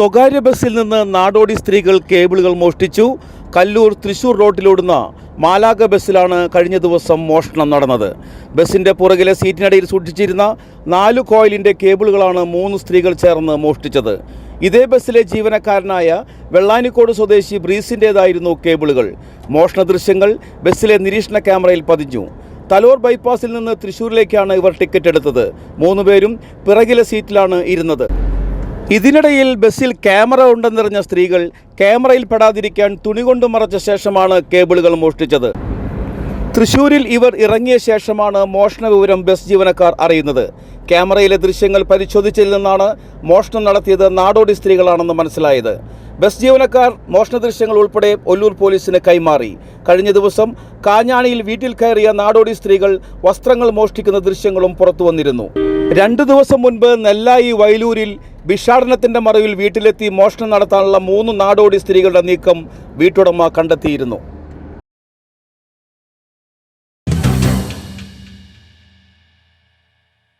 സ്വകാര്യ ബസ്സിൽ നിന്ന് നാടോടി സ്ത്രീകൾ കേബിളുകൾ മോഷ്ടിച്ചു. കല്ലൂർ തൃശൂർ റോഡിലോടുന്ന മാലാക ബസ്സിലാണ് കഴിഞ്ഞ ദിവസം മോഷണം നടന്നത്. ബസ്സിന്റെ പുറകിലെ സീറ്റിനടിയിൽ സൂക്ഷിച്ചിരുന്ന നാല് കോയിലിന്റെ കേബിളുകളാണ് മൂന്ന് സ്ത്രീകൾ ചേർന്ന് മോഷ്ടിച്ചത്. ഇതേ ബസ്സിലെ ജീവനക്കാരനായ വെള്ളാനിക്കോട് സ്വദേശി ബ്രീസിന്റേതായിരുന്നു കേബിളുകൾ. മോഷണ ദൃശ്യങ്ങൾ ബസ്സിലെ നിരീക്ഷണ ക്യാമറയിൽ പതിഞ്ഞു. തലോർ ബൈപ്പാസിൽ നിന്ന് തൃശ്ശൂരിലേക്കാണ് ഇവർ ടിക്കറ്റ് എടുത്തത്. മൂന്നുപേരും പിറകിലെ സീറ്റിലാണ് ഇരുന്നത്. ഇതിനിടയിൽ ബസ്സിൽ ക്യാമറ ഉണ്ടെന്നറിഞ്ഞ സ്ത്രീകൾ ക്യാമറയിൽ പെടാതിരിക്കാൻ തുണി കൊണ്ട് മറച്ച ശേഷമാണ് കേബിളുകൾ മോഷ്ടിച്ചത്. തൃശൂരിൽ ഇവർ ഇറങ്ങിയ ശേഷമാണ് മോഷണ വിവരം ബസ് ജീവനക്കാർ അറിയുന്നത്. ക്യാമറയിലെ ദൃശ്യങ്ങൾ പരിശോധിച്ചതിൽ നിന്നാണ് മോഷണം നടത്തിയത് നാടോടി സ്ത്രീകളാണെന്ന് മനസ്സിലായത്. ബസ് ജീവനക്കാർ മോഷണ ദൃശ്യങ്ങൾ ഉൾപ്പെടെ ഒല്ലൂർ പോലീസിന് കൈമാറി. കഴിഞ്ഞ ദിവസം കാഞ്ഞാണിയിൽ വീട്ടിൽ കയറിയ നാടോടി സ്ത്രീകൾ വസ്ത്രങ്ങൾ മോഷ്ടിക്കുന്ന ദൃശ്യങ്ങളും പുറത്തു വന്നിരുന്നു രണ്ടു ദിവസം മുൻപ് നെല്ലായി വയലൂരിൽ ഭിക്ഷാടനത്തിന്റെ മറവിൽ വീട്ടിലെത്തി മോഷണം നടത്താനുള്ള മൂന്ന് നാടോടി സ്ത്രീകളുടെ നീക്കം വീട്ടുടമ കണ്ടെത്തിയിരുന്നു